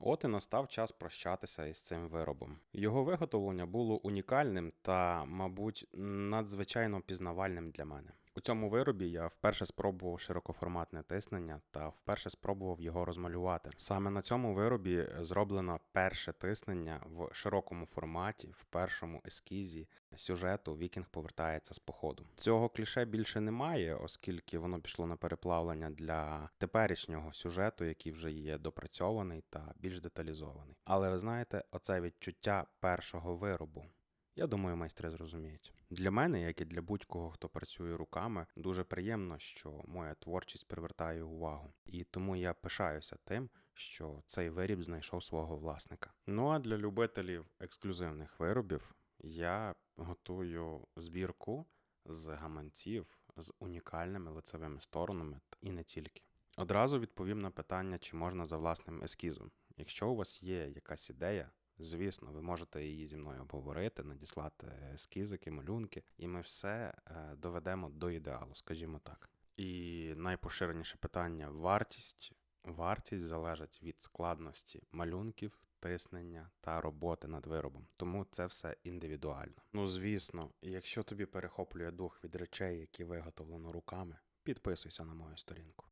От і настав час прощатися із цим виробом. Його виготовлення було унікальним та, мабуть, надзвичайно пізнавальним для мене. У цьому виробі я вперше спробував широкоформатне тиснення та вперше спробував його розмалювати. Саме на цьому виробі зроблено перше тиснення в широкому форматі, в першому ескізі сюжету Вікінг повертається з походу. Цього кліше більше немає, оскільки воно пішло на переплавлення для теперішнього сюжету, який вже є допрацьований та більш деталізований. Але ви знаєте, оце відчуття першого виробу. Я думаю, майстри зрозуміють. Для мене, як і для будь-кого, хто працює руками, дуже приємно, що моя творчість привертає увагу. І тому я пишаюся тим, що цей виріб знайшов свого власника. Ну а для любителів ексклюзивних виробів я готую збірку з гаманців з унікальними лицевими сторонами і не тільки. Одразу відповім на питання, чи можна за власним ескізом. Якщо у вас є якась ідея, звісно, ви можете її зі мною обговорити, надіслати ескізики, малюнки, і ми все е, доведемо до ідеалу, скажімо так. І найпоширеніше питання вартість. Вартість залежить від складності малюнків, тиснення та роботи над виробом, тому це все індивідуально. Ну звісно, якщо тобі перехоплює дух від речей, які виготовлено руками, підписуйся на мою сторінку.